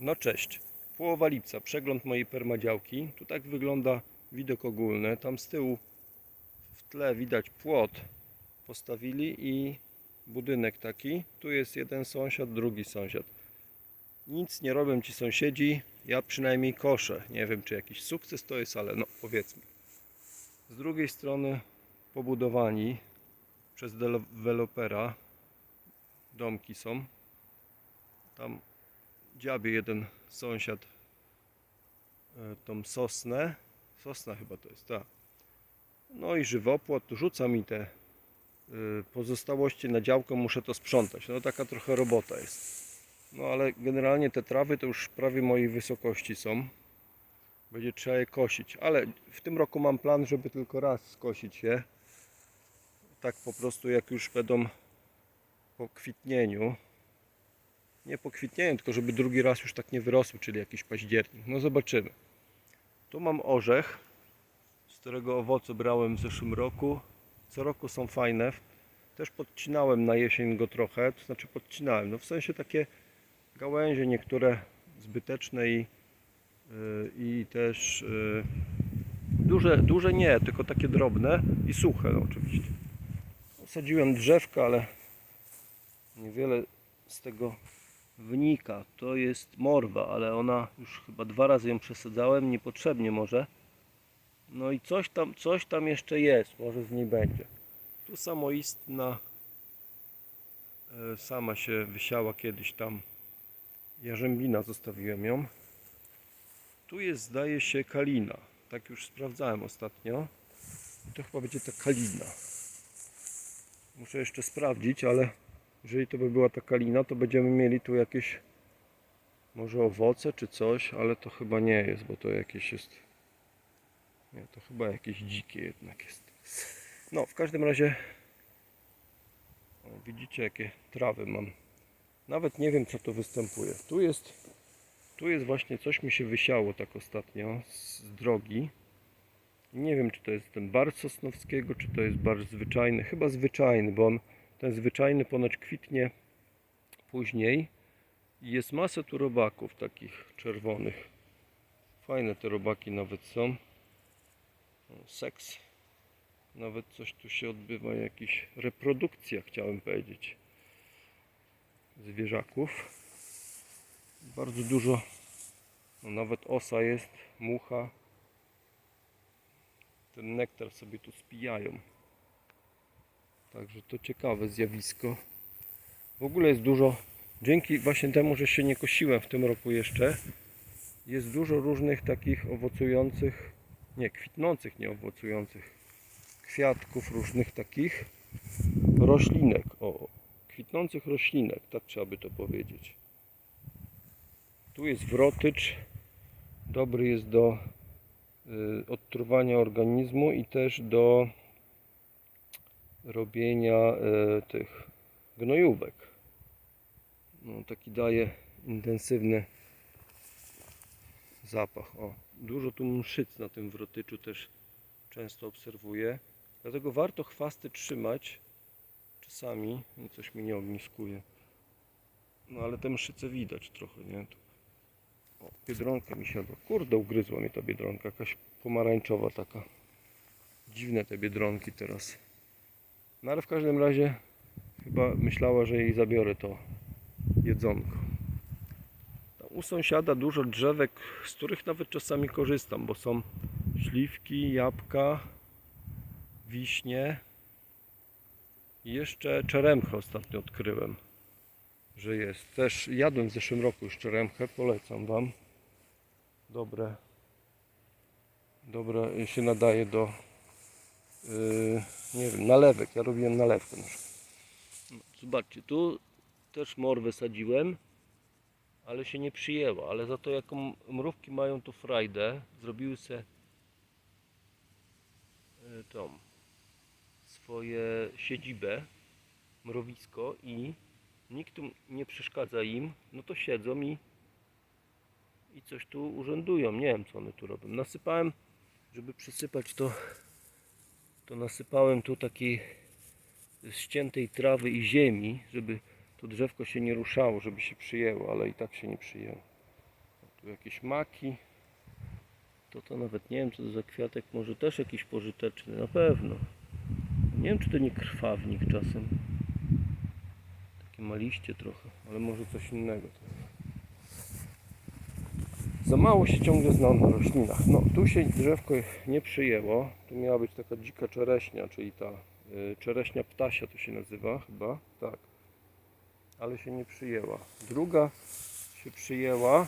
No cześć. Połowa lipca, przegląd mojej permadziałki. Tu tak wygląda widok ogólny. Tam z tyłu w tle widać płot postawili i budynek taki. Tu jest jeden sąsiad, drugi sąsiad. Nic nie robią ci sąsiedzi. Ja przynajmniej koszę. Nie wiem czy jakiś sukces to jest, ale no powiedzmy. Z drugiej strony pobudowani przez dewelopera domki są. Tam dziabie jeden sąsiad e, tą sosnę. Sosna chyba to jest, tak. No i żywopłot, rzuca mi te y, pozostałości na działkę, muszę to sprzątać. No taka trochę robota jest. No ale generalnie te trawy to już prawie mojej wysokości są. Będzie trzeba je kosić. Ale w tym roku mam plan, żeby tylko raz skosić je. Tak po prostu jak już będą po kwitnieniu. Nie po kwitnieniu, tylko żeby drugi raz już tak nie wyrosły, czyli jakiś październik. No zobaczymy. Tu mam orzech, z którego owoce brałem w zeszłym roku. Co roku są fajne. Też podcinałem na jesień go trochę, to znaczy podcinałem. No w sensie takie gałęzie niektóre zbyteczne i, yy, i też yy, duże, duże nie, tylko takie drobne i suche no, oczywiście. Sadziłem drzewka, ale niewiele z tego wynika. To jest morwa, ale ona już chyba dwa razy ją przesadzałem, niepotrzebnie może. No i coś tam, coś tam jeszcze jest, może z niej będzie. Tu samoistna e, sama się wysiała kiedyś tam jarzębina, zostawiłem ją. Tu jest zdaje się kalina. Tak już sprawdzałem ostatnio. To chyba będzie ta kalina. Muszę jeszcze sprawdzić, ale jeżeli to by była ta kalina, to będziemy mieli tu jakieś może owoce czy coś, ale to chyba nie jest, bo to jakieś jest nie, to chyba jakieś dzikie jednak jest. No, w każdym razie widzicie jakie trawy mam. Nawet nie wiem co to występuje. Tu jest tu jest właśnie coś mi się wysiało tak ostatnio z drogi. Nie wiem czy to jest ten bar Sosnowskiego, czy to jest bar zwyczajny. Chyba zwyczajny, bo on ten zwyczajny ponoć kwitnie później. I jest masa tu robaków takich czerwonych. Fajne te robaki nawet są. Seks. Nawet coś tu się odbywa, jakiś reprodukcja chciałem powiedzieć. Zwierzaków. Bardzo dużo. No, nawet osa jest, mucha. Ten nektar sobie tu spijają. Także to ciekawe zjawisko. W ogóle jest dużo, dzięki właśnie temu, że się nie kosiłem w tym roku jeszcze, jest dużo różnych takich owocujących, nie, kwitnących, nie owocujących kwiatków, różnych takich roślinek. O, kwitnących roślinek, tak trzeba by to powiedzieć. Tu jest wrotycz, dobry jest do y, odtruwania organizmu i też do robienia y, tych gnojówek. No, taki daje intensywny zapach. O, dużo tu mszyc na tym wrotyczu też często obserwuję. Dlatego warto chwasty trzymać czasami. No, Coś mi nie ogniskuje. No ale te mszyce widać trochę, nie? Tu. O, biedronka mi siadła. Kurde, ugryzła mnie ta biedronka. Jakaś pomarańczowa taka. Dziwne te biedronki teraz. No ale w każdym razie chyba myślała, że jej zabiorę to jedzonko. Tam u sąsiada dużo drzewek, z których nawet czasami korzystam, bo są śliwki, jabłka, wiśnie i jeszcze czeremchę ostatnio odkryłem, że jest. Też jadłem w zeszłym roku już czeremchę, polecam Wam. Dobre, dobre się nadaje do nie wiem, nalewek. Ja robiłem nalewkę. No, Zobaczcie, tu też morwę sadziłem, ale się nie przyjęła. Ale za to jaką mrówki mają tu frajdę, zrobiły se y, tą swoje siedzibę, mrowisko i nikt tu nie przeszkadza im, no to siedzą i, i coś tu urzędują. Nie wiem co one tu robią. Nasypałem, żeby przysypać to to nasypałem tu takiej ściętej trawy i ziemi, żeby to drzewko się nie ruszało, żeby się przyjęło, ale i tak się nie przyjęło. Tu jakieś maki. To to nawet nie wiem co to za kwiatek, może też jakiś pożyteczny, na pewno. Nie wiem czy to nie krwawnik czasem. Takie ma liście trochę, ale może coś innego. Za mało się ciągle znam na roślinach. No, tu się drzewko nie przyjęło. Tu miała być taka dzika czereśnia, czyli ta y, czereśnia ptasia to się nazywa chyba. Tak. Ale się nie przyjęła. Druga się przyjęła.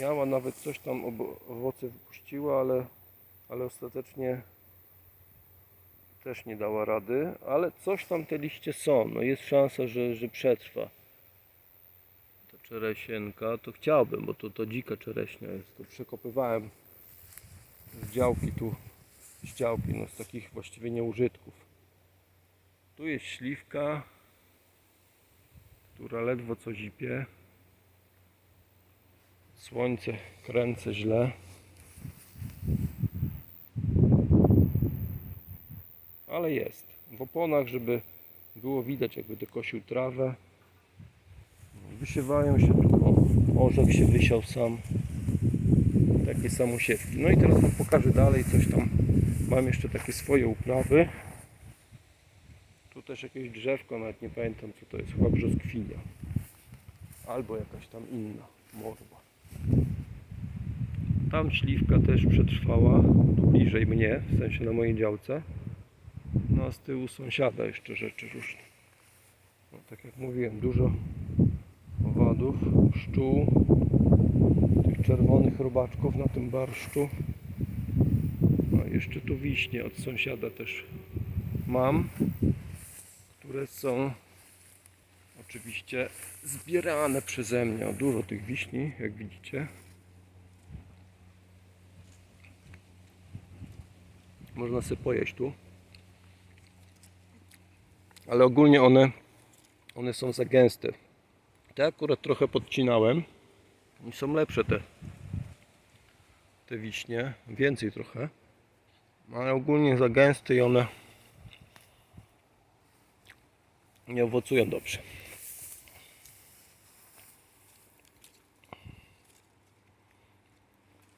Miała nawet coś tam owoce wypuściła, ale, ale ostatecznie też nie dała rady. Ale coś tam te liście są. No jest szansa, że, że przetrwa ta czereśenka, to chciałbym, bo to, to dzika czereśnia jest. To przekopywałem z działki tu, z działki, no z takich właściwie nieużytków. Tu jest śliwka, która ledwo co zipie. Słońce kręcę źle. Ale jest. W oponach, żeby było widać, jakby dokosił trawę. Wysiewają się tu, orzech się wysiał sam. Takie samosiewki. No i teraz wam pokażę dalej coś tam. Mam jeszcze takie swoje uprawy. Tu też jakieś drzewko, nawet nie pamiętam co to jest, chyba brzoskwinia. Albo jakaś tam inna morwa. Tam śliwka też przetrwała, tu bliżej mnie, w sensie na mojej działce. No a z tyłu sąsiada jeszcze rzeczy różne. No, tak jak mówiłem, dużo owadów, pszczół, tych czerwonych robaczków na tym barszczu. No jeszcze tu wiśnie od sąsiada też mam, które są oczywiście zbierane przeze mnie. Dużo tych wiśni, jak widzicie. Można sobie pojeść tu. Ale ogólnie one, one są za gęste. Te akurat trochę podcinałem. I są lepsze te, te wiśnie. Więcej trochę. Ale ogólnie za gęste i one nie owocują dobrze.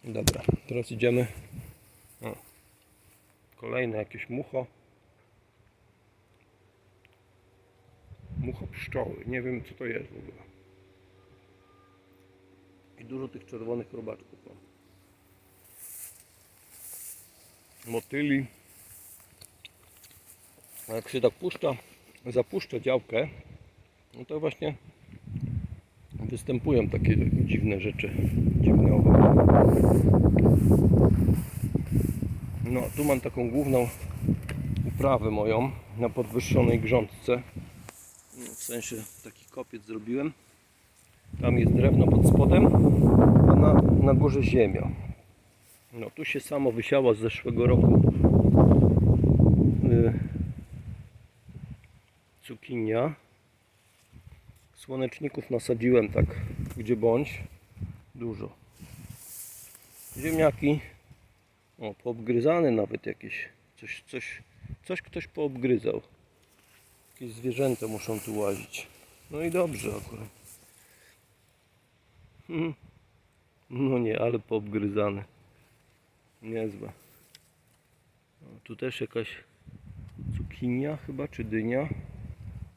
Dobra, teraz idziemy. O, kolejne jakieś mucho. Mucho pszczoły. Nie wiem co to jest w ogóle. I dużo tych czerwonych robaczków mam. Motyli. A jak się tak puszcza, zapuszcza działkę, no to właśnie występują takie dziwne rzeczy. Dziwne owoce. No, tu mam taką główną uprawę moją na podwyższonej grządce. No, w sensie taki kopiec zrobiłem. Tam jest drewno pod spodem, a na, na górze ziemia. No tu się samo wysiała z zeszłego roku y, cukinia. Słoneczników nasadziłem tak gdzie bądź. Dużo. Ziemniaki. O, poobgryzane nawet jakieś. Coś, coś, coś ktoś poobgryzał. Jakieś zwierzęta muszą tu łazić. No i dobrze akurat. Mhm. No nie, ale poobgryzane. Niezłe. Tu też jakaś cukinia chyba, czy dynia.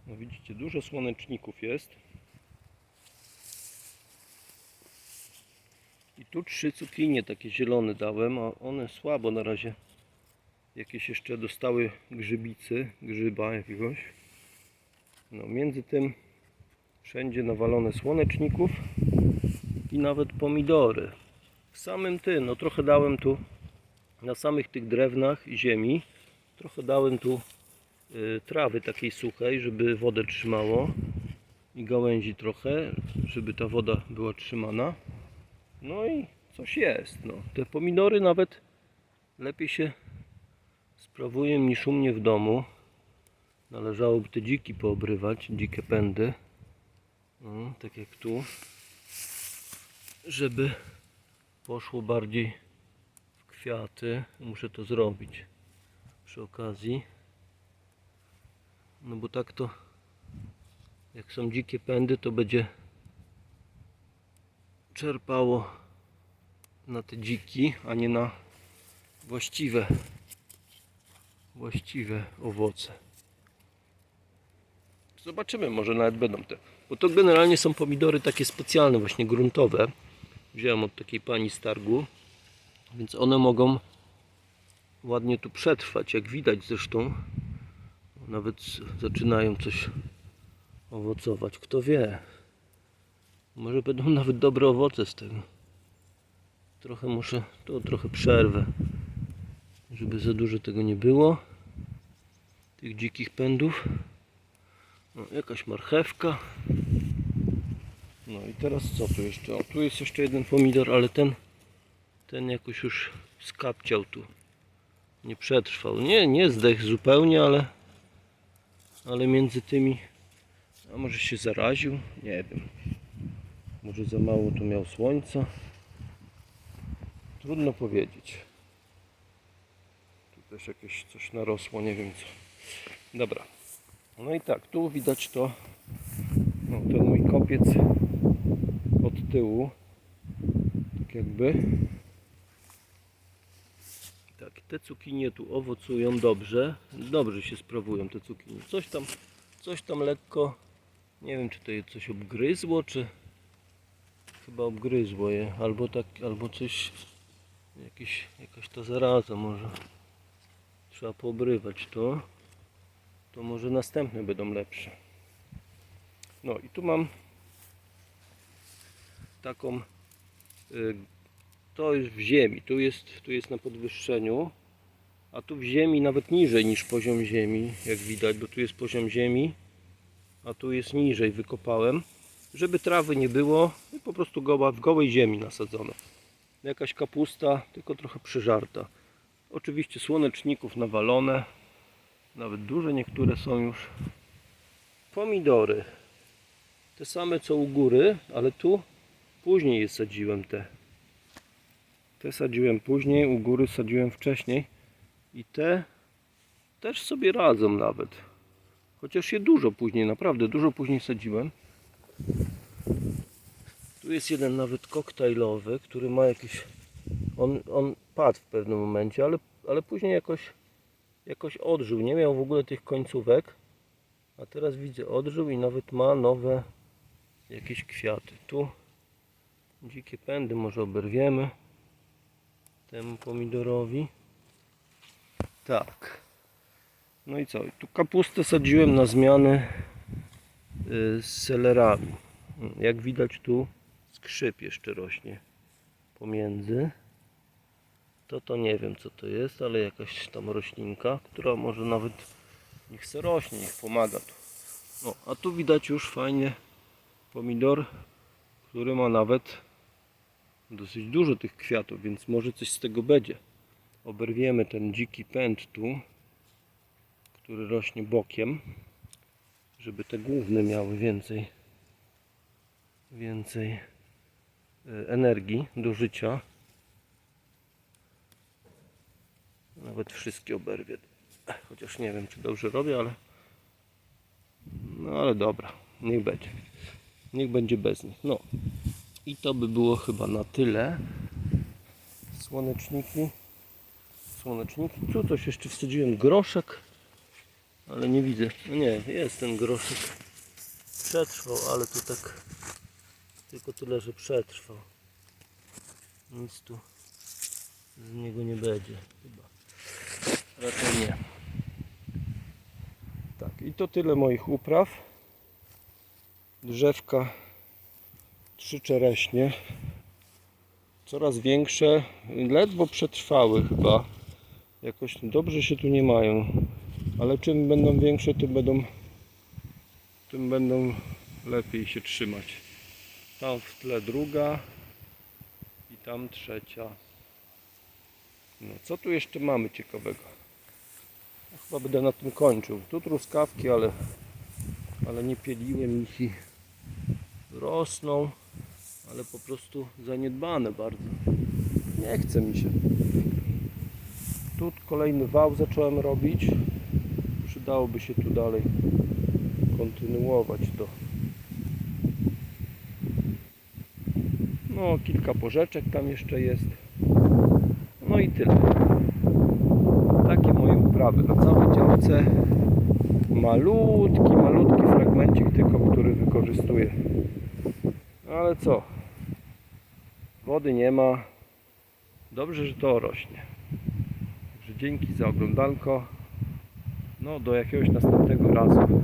No widzicie, dużo słoneczników jest. I tu trzy cukinie takie zielone dałem, a one słabo na razie. Jakieś jeszcze dostały grzybicy, grzyba jakiegoś. No między tym wszędzie nawalone słoneczników i nawet pomidory. W samym tym, no trochę dałem tu na samych tych drewnach ziemi, trochę dałem tu y, trawy takiej suchej, żeby wodę trzymało i gałęzi trochę, żeby ta woda była trzymana. No i coś jest. No. Te pomidory nawet lepiej się sprawują niż u mnie w domu. Należałoby te dziki poobrywać, dzikie pędy. No, tak jak tu. Żeby poszło bardziej w kwiaty. Muszę to zrobić przy okazji. No bo tak to jak są dzikie pędy to będzie czerpało na te dziki, a nie na właściwe właściwe owoce. Zobaczymy, może nawet będą te. Bo to generalnie są pomidory takie specjalne, właśnie gruntowe. Wziąłem od takiej pani z targu, więc one mogą ładnie tu przetrwać. Jak widać zresztą, nawet zaczynają coś owocować. Kto wie? Może będą nawet dobre owoce z tego. Trochę muszę, to trochę przerwę, żeby za dużo tego nie było. Tych dzikich pędów. No, jakaś marchewka. No i teraz co tu jeszcze? O, tu jest jeszcze jeden pomidor, ale ten ten jakoś już skapciał tu. Nie przetrwał. Nie, nie zdechł zupełnie, ale ale między tymi a może się zaraził? Nie wiem. Może za mało tu miał słońca. Trudno powiedzieć. Tu też jakieś coś narosło, nie wiem co. Dobra. No i tak, tu widać to. No, ten mój kopiec od tyłu. Tak jakby. Tak, te cukinie tu owocują dobrze. Dobrze się sprawują te cukinie. Coś tam, coś tam lekko. Nie wiem, czy to je coś obgryzło, czy chyba obgryzło je. Albo tak, albo coś. Jakiś, jakaś ta zaraza może. Trzeba poobrywać to to może następne będą lepsze. No i tu mam taką y, to jest w ziemi, tu jest, tu jest na podwyższeniu, a tu w ziemi nawet niżej niż poziom ziemi, jak widać, bo tu jest poziom ziemi, a tu jest niżej, wykopałem, żeby trawy nie było po prostu goła, w gołej ziemi nasadzone. Jakaś kapusta, tylko trochę przyżarta. Oczywiście słoneczników nawalone, nawet duże niektóre są już. Pomidory. Te same co u góry, ale tu później je sadziłem te. Te sadziłem później, u góry sadziłem wcześniej. I te też sobie radzą nawet. Chociaż je dużo później, naprawdę dużo później sadziłem. Tu jest jeden nawet koktajlowy, który ma jakieś... On, on padł w pewnym momencie, ale, ale później jakoś jakoś odżył. Nie miał w ogóle tych końcówek. A teraz widzę odżył i nawet ma nowe jakieś kwiaty. Tu dzikie pędy może oberwiemy temu pomidorowi. Tak. No i co? Tu kapustę sadziłem na zmianę y, z selerami. Jak widać tu skrzyp jeszcze rośnie pomiędzy to to nie wiem co to jest, ale jakaś tam roślinka, która może nawet niech se rośnie, niech pomaga tu. No, a tu widać już fajnie pomidor, który ma nawet dosyć dużo tych kwiatów, więc może coś z tego będzie. Oberwiemy ten dziki pęd tu, który rośnie bokiem, żeby te główne miały więcej więcej e, energii do życia. Nawet wszystkie oberwie. Chociaż nie wiem, czy dobrze robię, ale. No ale dobra, niech będzie. Niech będzie bez nich. No i to by było chyba na tyle. Słoneczniki. Słoneczniki. Tu coś jeszcze wsadziłem groszek, ale nie widzę. No nie, jest ten groszek. Przetrwał, ale to tak tylko tyle, że przetrwał. Nic tu z niego nie będzie chyba. Raczej nie. Tak, i to tyle moich upraw. Drzewka trzy czereśnie. Coraz większe, ledwo przetrwały chyba. Jakoś dobrze się tu nie mają. Ale czym będą większe, tym będą tym będą lepiej się trzymać. Tam w tle druga i tam trzecia. No, co tu jeszcze mamy ciekawego? Chyba będę na tym kończył. Tu truskawki, ale, ale nie pieliłem ich i rosną, ale po prostu zaniedbane bardzo. Nie chce mi się. Tu kolejny wał zacząłem robić. Przydałoby się tu dalej kontynuować to. No, kilka porzeczek tam jeszcze jest. No i tyle. Takie moje uprawy na całej działce. Malutki, malutki fragmencik tylko, który wykorzystuję. Ale co? Wody nie ma. Dobrze, że to rośnie. Także dzięki za oglądanko. No, do jakiegoś następnego razu.